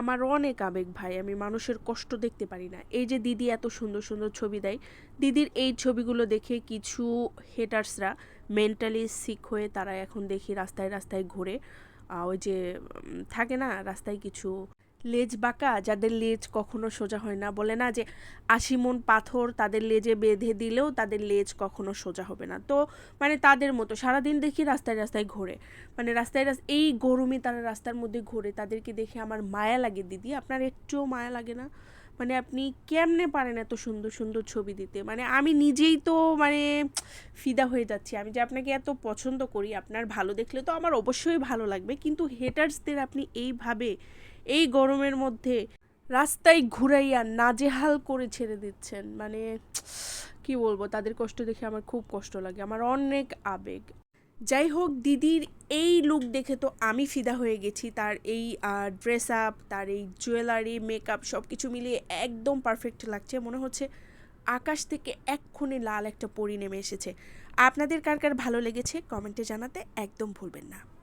আমার অনেক আবেগ ভাই, আমি মানুষের কষ্ট দেখতে পারি না। এই যে দিদি এত সুন্দর সুন্দর ছবি দেয়, দিদির এই ছবিগুলো দেখে কিছু হেটার্সরা মেন্টালি সিক হয়ে তারা এখন দেখি রাস্তায় রাস্তায় ঘুরে ওই যে থাকে না, রাস্তায় কিছু লেজ বাঁকা, যাদের লেজ কখনো সোজা হয় না। বলে না যে আশি মন পাথর তাদের লেজে বেঁধে দিলেও তাদের লেজ কখনো সোজা হবে না। তো মানে তাদের মতো, সারাদিন দেখি রাস্তায় রাস্তায় ঘোরে। মানে রাস্তায় রাস্তায়, এই গরমে তারা রাস্তার মধ্যে ঘোরে। তাদেরকে দেখে আমার মায়া লাগে, দিদি। আপনার একটুও মায়া লাগে না? মানে আপনি কেমনে পারেন এত সুন্দর সুন্দর ছবি দিতে? মানে আমি নিজেই তো মানে ফিদা হয়ে যাচ্ছি। আমি যে আপনাকে এত পছন্দ করি, আপনার ভালো দেখলে তো আমার অবশ্যই ভালো লাগবে। কিন্তু হেটার্সদের আপনি এইভাবে, এই গরমের মধ্যে রাস্তায় ঘুরাইয়া নাজেহাল করে ছেড়ে দিচ্ছেন মানে কি বলব? তাদের কষ্ট দেখে আমার খুব কষ্ট লাগে। আমার অনেক আবেগ। যাই হোক দিদির এই লুক দেখে তো আমি ফিদা হয়ে গেছি। তার এই ড্রেস আপ তার এই জুয়েলারি মেকআপ সব কিছু মিলিয়ে একদম পারফেক্ট লাগছে। মনে হচ্ছে আকাশ থেকে এক্ষুনি লাল একটা পরি নেমে এসেছে। আপনাদের কার কার ভালো লেগেছে কমেন্টে জানাতে একদম ভুলবেন না।